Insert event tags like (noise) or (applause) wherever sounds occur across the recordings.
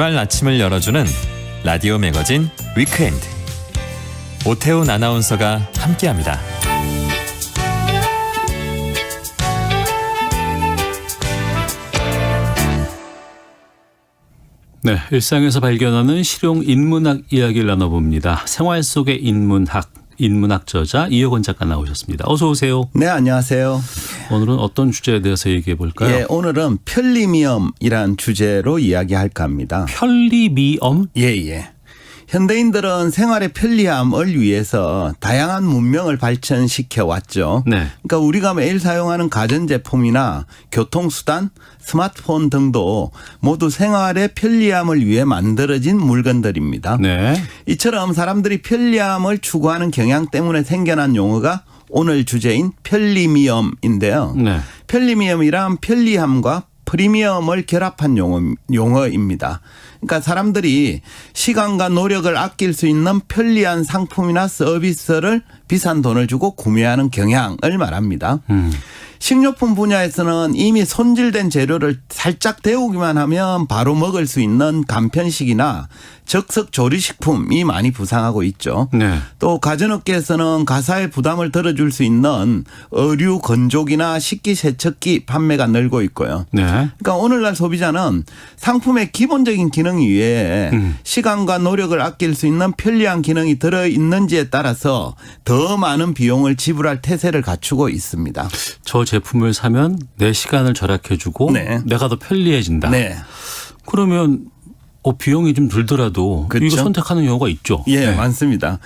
주말 아침을 열어주는 라디오 매거진 위크엔드. 오태훈 아나운서가 함께합니다. 네, 일상에서 발견하는 실용 인문학 이야기를 나눠봅니다. 생활 속의 인문학, 인문학 저자 이효건 작가 나오셨습니다. 어서 오세요. 네, 안녕하세요. 오늘은 어떤 주제에 대해서 얘기해 볼까요? 예, 오늘은 편리미엄이란 주제로 이야기할까 합니다. 편리미엄? 예, 예. 현대인들은 생활의 편리함을 위해서 다양한 문명을 발전시켜 왔죠. 네. 그러니까 우리가 매일 사용하는 가전제품이나 교통수단, 스마트폰 등도 모두 생활의 편리함을 위해 만들어진 물건들입니다. 네. 이처럼 사람들이 편리함을 추구하는 경향 때문에 생겨난 용어가 오늘 주제인 편리미엄인데요. 네. 편리미엄이란 편리함과 프리미엄을 결합한 용어, 용어입니다. 그러니까 사람들이 시간과 노력을 아낄 수 있는 편리한 상품이나 서비스를 비싼 돈을 주고 구매하는 경향을 말합니다. 음. 식료품 분야에서는 이미 손질된 재료를 살짝 데우기만 하면 바로 먹을 수 있는 간편식이나 적석 조리식품이 많이 부상하고 있죠. 네. 또 가전업계에서는 가사의 부담을 덜어줄 수 있는 의류 건조기나 식기 세척기 판매가 늘고 있고요. 네. 그러니까 오늘날 소비자는 상품의 기본적인 기능 위에 음. 시간과 노력을 아낄 수 있는 편리한 기능이 들어 있는지에 따라서 더 많은 비용을 지불할 태세를 갖추고 있습니다. 저 제품을 사면 내 시간을 절약해 주고 네. 내가 더 편리해진다. 네. 그러면 어, 비용이 좀 들더라도 그렇죠. 이거 선택하는 경우가 있죠. 예, 네. 많습니다.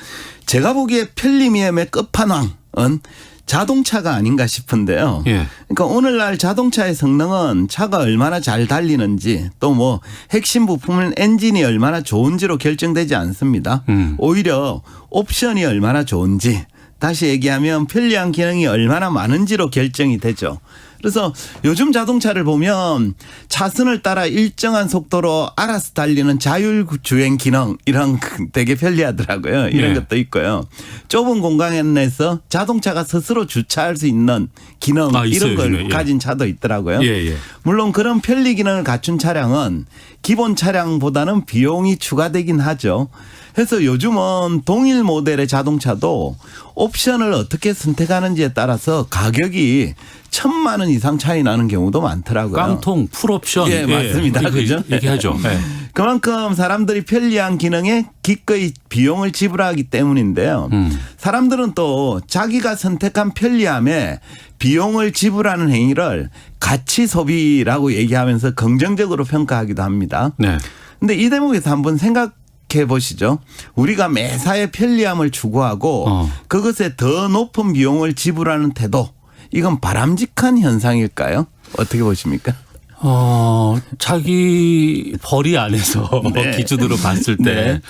제가 보기에 편리미엄의 끝판왕은 자동차가 아닌가 싶은데요. 예. 그러니까 오늘날 자동차의 성능은 차가 얼마나 잘 달리는지 또 뭐 핵심 부품은 엔진이 얼마나 좋은지로 결정되지 않습니다. 음. 오히려 옵션이 얼마나 좋은지 다시 얘기하면 편리한 기능이 얼마나 많은지로 결정이 되죠. 그래서 요즘 자동차를 보면 차선을 따라 일정한 속도로 알아서 달리는 자율주행 기능 이런 그 되게 편리하더라고요. 이런 네. 것도 있고요. 좁은 공간에서 자동차가 스스로 주차할 수 있는 기능 아, 이런 걸. 예. 가진 차도 있더라고요. 예, 예. 물론 그런 편리 기능을 갖춘 차량은 기본 차량보다는 비용이 추가되긴 하죠. 그래서 요즘은 동일 모델의 자동차도 옵션을 어떻게 선택하는지에 따라서 가격이 천만 원 이상 차이 나는 경우도 많더라고요. 깡통, 풀옵션. 예, 맞습니다. 이거 그죠? 얘기하죠. 네. 그만큼 사람들이 편리한 기능에 기꺼이 비용을 지불하기 때문인데요. 음. 사람들은 또 자기가 선택한 편리함에 비용을 지불하는 행위를 가치 소비라고 얘기하면서 긍정적으로 평가하기도 합니다. 네. 근데 이 대목에서 한번 생각 해 보시죠. 우리가 매사에 편리함을 추구하고 어. 그것에 더 높은 비용을 지불하는 태도 이건 바람직한 현상일까요? 어떻게 보십니까? 어, 자기 벌이 안에서 네. (laughs) 기준으로 봤을 때 네.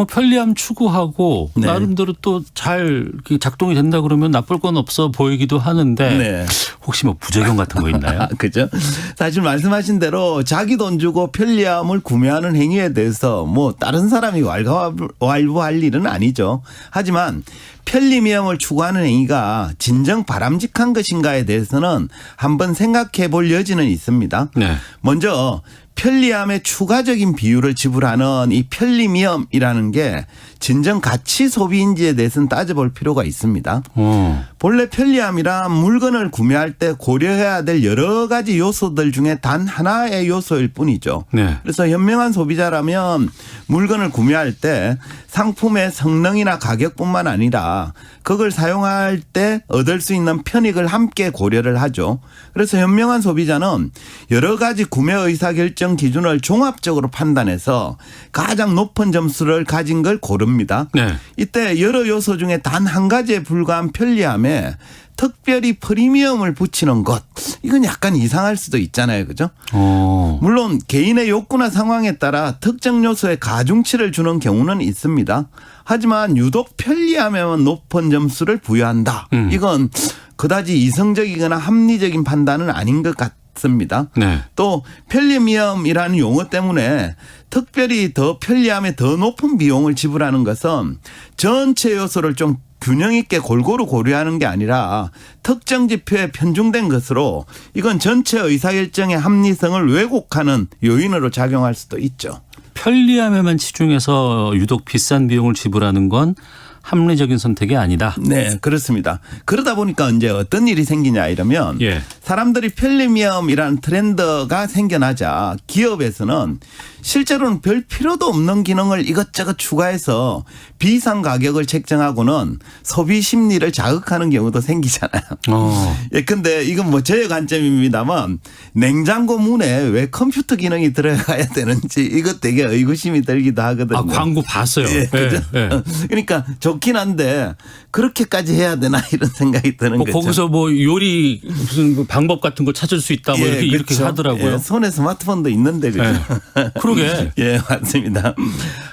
뭐 편리함 추구하고 네. 나름대로 또 잘 작동이 된다 그러면 나쁠 건 없어 보이기도 하는데 네. 혹시 뭐 부작용 같은 거 있나요? 아, (laughs) 그죠? 사실 말씀하신 대로 자기 돈 주고 편리함을 구매하는 행위에 대해서 뭐 다른 사람이 왈가왈부할 일은 아니죠. 하지만 편리미엄을 추구하는 행위가 진정 바람직한 것인가에 대해서는 한번 생각해 볼 여지는 있습니다. 네. 먼저 편리함의 추가적인 비율을 지불하는 이 편리미엄이라는 게 진정 가치 소비인지에 대해서는 따져볼 필요가 있습니다. 어. 본래 편리함이란 물건을 구매할 때 고려해야 될 여러 가지 요소들 중에 단 하나의 요소일 뿐이죠. 네. 그래서 현명한 소비자라면 물건을 구매할 때 상품의 성능이나 가격뿐만 아니라 그걸 사용할 때 얻을 수 있는 편익을 함께 고려를 하죠. 그래서 현명한 소비자는 여러 가지 구매 의사 결정 기준을 종합적으로 판단해서 가장 높은 점수를 가진 걸 고릅니다. 네. 이때 여러 요소 중에 단 한 가지에 불과한 편리함에 특별히 프리미엄을 붙이는 것 이건 약간 이상할 수도 있잖아요, 그죠? 어. 물론 개인의 욕구나 상황에 따라 특정 요소에 가중치를 주는 경우는 있습니다. 하지만 유독 편리함에만 높은 점수를 부여한다. 음. 이건 그다지 이성적이거나 합리적인 판단은 아닌 것 같 습니다. 네. 또 편리미엄이라는 용어 때문에 특별히 더 편리함에 더 높은 비용을 지불하는 것은 전체 요소를 좀 균형 있게 골고루 고려하는 게 아니라 특정 지표에 편중된 것으로 이건 전체 의사결정의 합리성을 왜곡하는 요인으로 작용할 수도 있죠. 편리함에만 치중해서 유독 비싼 비용을 지불하는 건 합리적인 선택이 아니다. 네, 그렇습니다. 그러다 보니까 이제 어떤 일이 생기냐 이러면 예. 사람들이 편리함이라는 트렌드가 생겨나자 기업에서는 실제로는 별 필요도 없는 기능을 이것저것 추가해서 비상 가격을 책정하고는 소비 심리를 자극하는 경우도 생기잖아요. 어. (laughs) 예, 근데 이건 뭐 저의 관점입니다만 냉장고 문에 왜 컴퓨터 기능이 들어가야 되는지 이것 되게 의구심이 들기도 하거든요. 아, 광고 봤어요. 예, 그죠? 예. (laughs) 그러니까 좋긴 한데 그렇게까지 해야 되나 (laughs) 이런 생각이 드는 뭐 거죠. 거기서 뭐 요리 무슨 뭐 방법 같은 거 찾을 수 있다 뭐 예, 이렇게, 이렇게 그렇죠. 하더라고요. 예, 손에 스마트폰도 있는데 그죠? (laughs) 그러게. (laughs) 예, 맞습니다.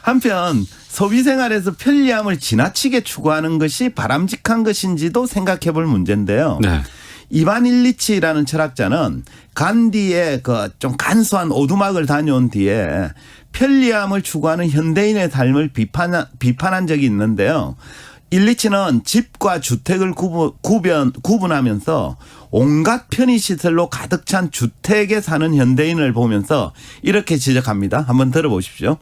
한편 소비 생활에서 편리함을 지나치게 추구하는 것이 바람직한 것인지도 생각해 볼 문제인데요. 네. 이반 일리치라는 철학자는 간디의 그 좀 간소한 오두막을 다녀온 뒤에 편리함을 추구하는 현대인의 삶을 비판, 비판한 적이 있는데요. 일리치는 집과 주택을 구분, 구분, 구분하면서 온갖 편의시설로 가득 찬 주택에 사는 현대인을 보면서 이렇게 지적합니다. 한번 들어보십시오.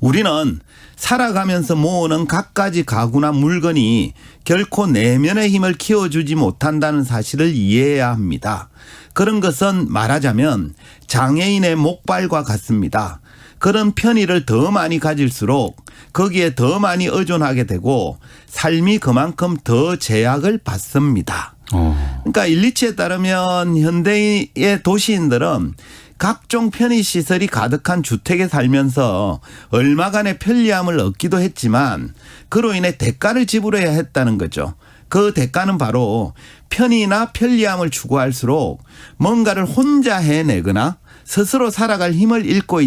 우리는 살아가면서 모으는 갖가지 가구나 물건이 결코 내면의 힘을 키워주지 못한다는 사실을 이해해야 합니다. 그런 것은 말하자면 장애인의 목발과 같습니다. 그런 편의를 더 많이 가질수록 거기에 더 많이 의존하게 되고 삶이 그만큼 더 제약을 받습니다. 어. 그러니까 일리치에 따르면 현대의 도시인들은 각종 편의 시설이 가득한 주택에 살면서 얼마간의 편리함을 얻기도 했지만 그로 인해 대가를 지불해야 했다는 거죠. 그 대가는 바로 편의나 편리함을 추구할수록 뭔가를 혼자 해내거나 스스로 살아갈 힘을 잃고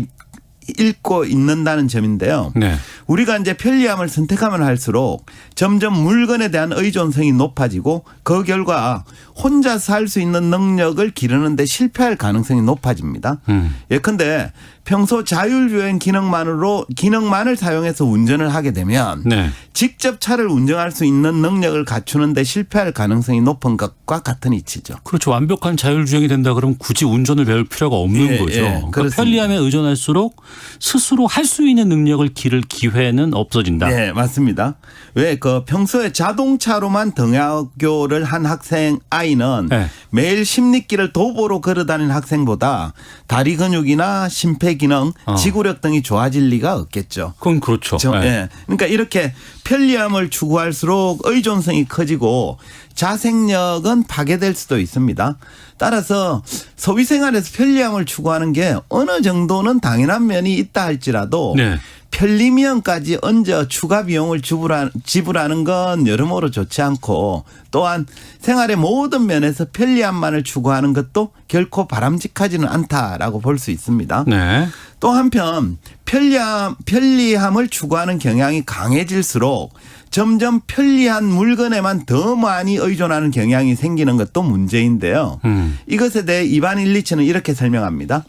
있, 잃고 있는다는 점인데요. 네. 우리가 이제 편리함을 선택하면 할수록 점점 물건에 대한 의존성이 높아지고 그 결과 혼자 살 수 있는 능력을 기르는데 실패할 가능성이 높아집니다. 음. 예컨대 평소 자율주행 기능만으로 기능만을 사용해서 운전을 하게 되면 네. 직접 차를 운전할 수 있는 능력을 갖추는데 실패할 가능성이 높은 것과 같은 이치죠. 그렇죠. 완벽한 자율주행이 된다 그러면 굳이 운전을 배울 필요가 없는 예, 거죠. 예, 그러니까. 편리함에 의존할수록 스스로 할 수 있는 능력을 기를 기회 는 없어진다. 네, 맞습니다. 왜 그 평소에 자동차로만 등하교를 한 학생 아이는 네. 매일 십리길을 도보로 걸어다니는 학생보다 다리 근육이나 심폐 기능, 어. 지구력 등이 좋아질 리가 없겠죠. 그건 그렇죠. 저, 네. 예. 그러니까 이렇게 편리함을 추구할수록 의존성이 커지고 자생력은 파괴될 수도 있습니다. 따라서 소비 생활에서 편리함을 추구하는 게 어느 정도는 당연한 면이 있다 할지라도 네. 편리미엄까지 얹어 추가 비용을 지불하- 지불하는 건 여러모로 좋지 않고 또한 생활의 모든 면에서 편리함만을 추구하는 것도 결코 바람직하지는 않다라고 볼 수 있습니다. 네. 또 한편 편리함 편리함을 추구하는 경향이 강해질수록 점점 편리한 물건에만 더 많이 의존하는 경향이 생기는 것도 문제인데요. 음. 이것에 대해 이반 일리치는 이렇게 설명합니다.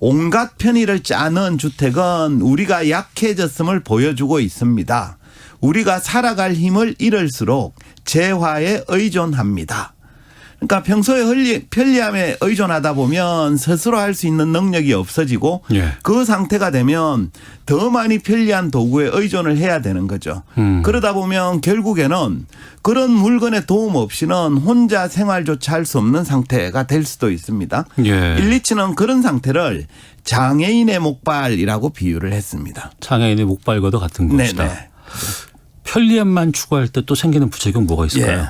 온갖 편의를 짜는 주택은 우리가 약해졌음을 보여주고 있습니다. 우리가 살아갈 힘을 잃을수록 재화에 의존합니다. 그러니까 평소에 흘리- 편리함에 의존하다 보면 스스로 할 수 있는 능력이 없어지고 예. 그 상태가 되면 더 많이 편리한 도구에 의존을 해야 되는 거죠. 음. 그러다 보면 결국에는 그런 물건의 도움 없이는 혼자 생활조차 할 수 없는 상태가 될 수도 있습니다. 예. 일리치는 그런 상태를 장애인의 목발이라고 비유를 했습니다. 장애인의 목발과도 같은 것이다. 편리함만 추구할 때 또 생기는 부작용 뭐가 있을까요? 예.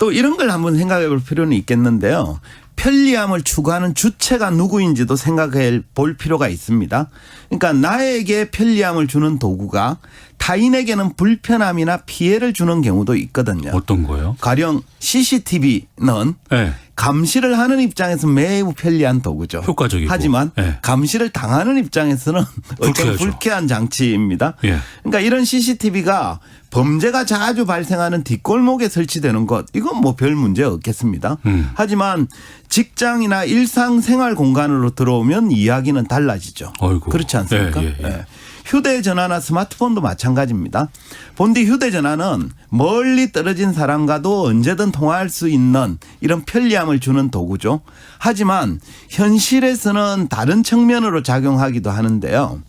또 이런 걸 한번 생각해 볼 필요는 있겠는데요. 편리함을 추구하는 주체가 누구인지도 생각해 볼 필요가 있습니다. 그러니까 나에게 편리함을 주는 도구가 타인에게는 불편함이나 피해를 주는 경우도 있거든요. 어떤 거요? 가령 CCTV는 네. 감시를 하는 입장에서 매우 편리한 도구죠. 효과적이고. 하지만 예. 감시를 당하는 입장에서는 어떤. 불쾌한 장치입니다. 예. 그러니까 이런 CCTV가 범죄가 자주 발생하는 뒷골목에 설치되는 것 이건 뭐 별 문제 없겠습니다. 음. 하지만 직장이나 일상생활 공간으로 들어오면 이야기는 달라지죠. 어이구. 그렇지 않습니까? 예, 예, 예. 휴대전화나 스마트폰도 마찬가지입니다. 본디 휴대전화는 멀리 떨어진 사람과도 언제든 통화할 수 있는 이런 편리함을 주는 도구죠. 하지만 현실에서는 다른 측면으로 작용하기도 하는데요.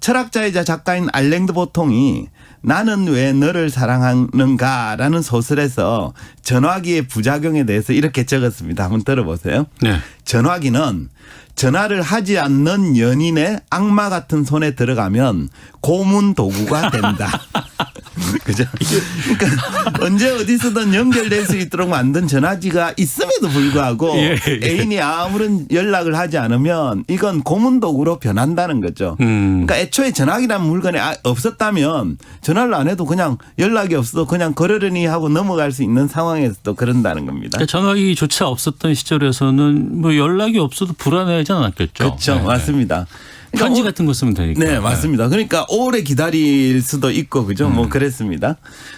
철학자이자 작가인 알랭드 보통이 나는 왜 너를 사랑하는가라는 소설에서 전화기의 부작용에 대해서 이렇게 적었습니다. 한번 들어보세요. 네. 전화기는 전화를 하지 않는 연인의 악마 같은 손에 들어가면 고문 도구가 된다. (laughs) 그죠? 그러니까 언제 어디서든 연결될 수 있도록 만든 전화기가 있음에도 불구하고 예, 예. 애인이 아무런 연락을 하지 않으면 이건 고문 도구로 변한다는 거죠. 음. 그러니까 애초에 전화기라는 물건이 아- 없었다면 전화를 안 해도 그냥 연락이 없어도 그냥 그러려니 하고 넘어갈 수 있는 상황에서도 그런다는 겁니다. 그러니까 전화기조차 없었던 시절에서는 뭐 연락이 없어도 불안해하지 않았겠죠. 그렇죠. 네, 네. 맞습니다. 그러니까 편지 오- 같은 거 쓰면 되니까. 네, 맞습니다. 그러니까 오래 기다릴 수도 있고, 그죠? 음. 뭐 그랬습니다.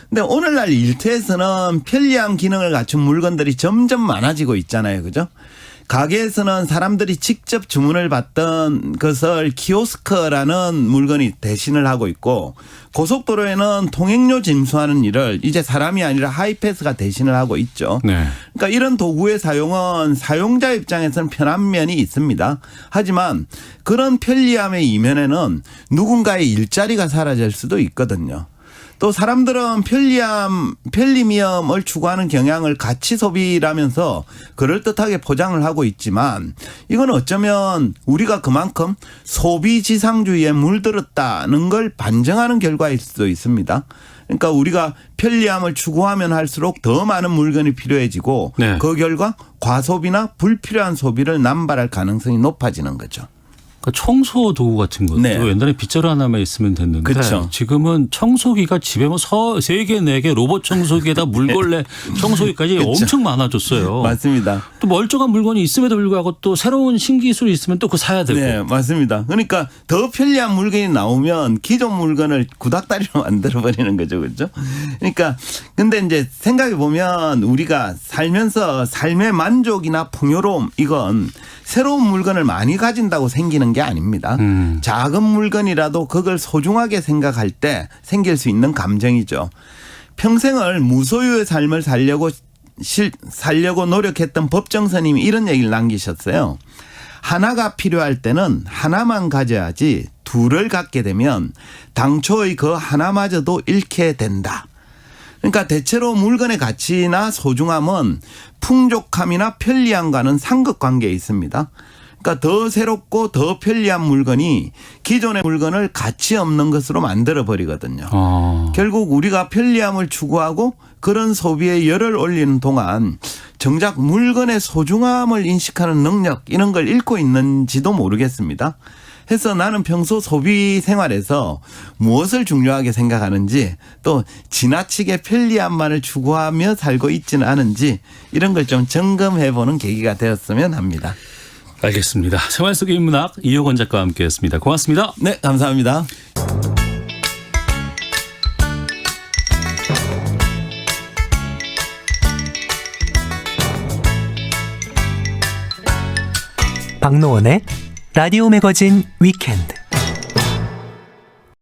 근데 오늘날 일터에서는 편리한 기능을 갖춘 물건들이 점점 많아지고 있잖아요. 그죠? 가게에서는 사람들이 직접 주문을 받던 것을 키오스크라는 물건이 대신을 하고 있고 고속도로에는 통행료 징수하는 일을 이제 사람이 아니라 하이패스가 대신을 하고 있죠. 네. 그러니까 이런 도구의 사용은 사용자 입장에서는 편한 면이 있습니다. 하지만 그런 편리함의 이면에는 누군가의 일자리가 사라질 수도 있거든요. 또 사람들은 편리함, 편리미엄을 추구하는 경향을 가치 소비라면서 그럴듯하게 포장을 하고 있지만 이건 어쩌면 우리가 그만큼 소비 지상주의에 물들었다는 걸 반증하는 결과일 수도 있습니다. 그러니까 우리가 편리함을 추구하면 할수록 더 많은 물건이 필요해지고 네. 그 결과 과소비나 불필요한 소비를 남발할 가능성이 높아지는 거죠. 그러니까 청소 도구 같은 것도 네. 옛날에 빗자루 하나만 있으면 됐는데 그쵸. 지금은 청소기가 집에 뭐세 개, 네 개 로봇 청소기에다 (laughs) 물걸레 청소기까지 엄청 많아졌어요. 맞습니다. 또 멀쩡한 물건이 있음에도 불구하고 또 새로운 신기술이 있으면 또 그거 사야 되고. 네, 맞습니다. 그러니까 더 편리한 물건이 나오면 기존 물건을 구닥다리로 (laughs) 만들어 버리는 거죠. 그렇죠? 그러니까 근데 이제 생각해 보면 우리가 살면서 삶의 만족이나 풍요로움 이건 새로운 물건을 많이 가진다고 생기는 게 아닙니다. 음. 작은 물건이라도 그걸 소중하게 생각할 때 생길 수 있는 감정이죠. 평생을 무소유의 삶을 살려고 실, 살려고 노력했던 법정스님이 이런 얘기를 남기셨어요. 하나가 필요할 때는 하나만 가져야지 둘을 갖게 되면 당초의 그 하나마저도 잃게 된다. 그러니까 대체로 물건의 가치나 소중함은 풍족함이나 편리함과는 상극관계에 있습니다. 그러니까 더 새롭고 더 편리한 물건이 기존의 물건을 가치 없는 것으로 만들어 버리거든요. 어. 결국 우리가 편리함을 추구하고 그런 소비에 열을 올리는 동안 정작 물건의 소중함을 인식하는 능력 이런 걸 잃고 있는지도 모르겠습니다. 해서 나는 평소 소비 생활에서 무엇을 중요하게 생각하는지 또 지나치게 편리함만을 추구하며 살고 있지는 않은지 이런 걸 좀 점검해 보는 계기가 되었으면 합니다. 알겠습니다. 생활 속의 인문학 이효건 작가와 함께했습니다. 고맙습니다. 네, 감사합니다. 박노원의 라디오 매거진 위켄드